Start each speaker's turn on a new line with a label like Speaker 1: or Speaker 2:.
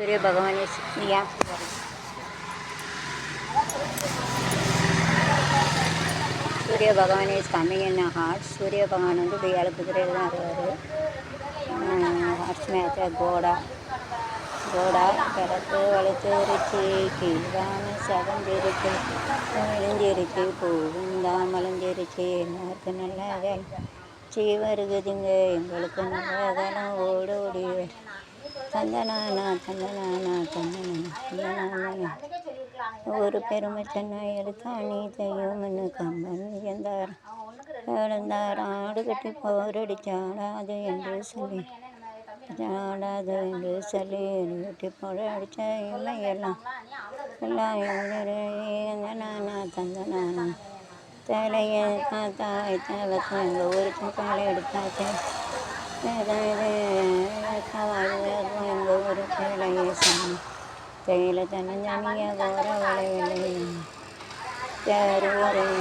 Speaker 1: சூரிய பகவானே சித்தியா சூரிய பகவான் இஸ் கம்மிங் இன் ஹார்ட் சூரிய பகவான் வந்து இப்படி ஏழு குதிரையில் தான் வருவார் ஹார்ட்ஸ் மேட்ச கோடா கோடா கிடக்கு வளர்த்துருச்சு கீழான சதஞ்சிருச்சு இழிஞ்சிருச்சு பூவும் தான் மலைஞ்சிருச்சு எல்லாருக்கும் நல்ல வேலை செய்ய வருகுதுங்க. எங்களுக்கு நல்ல வேலை ஓடி தந்தனானா தந்தனானா தந்தனானா தந்தனானா ஒரு பெருமை சென்னை எழுத்தாணி தெய்வம்னு கம்பன் இருந்தார் இழந்தார் ஆடு கட்டி போரடிச்சாடாது என்று சொல்லி ஆடாது என்று சொல்லி கட்டி போரடிச்ச இல்லையெல்லாம் எல்லாம் நானா தந்தனானா தலையை தாத்தாய் தேவத்தை எங்கள் ஊருக்கு காலை எடுத்தாச்சு எங்கள் സാധനം തേയില തന്നെ ഞമിയ കോര വളവില്ല ചേരുവറിയ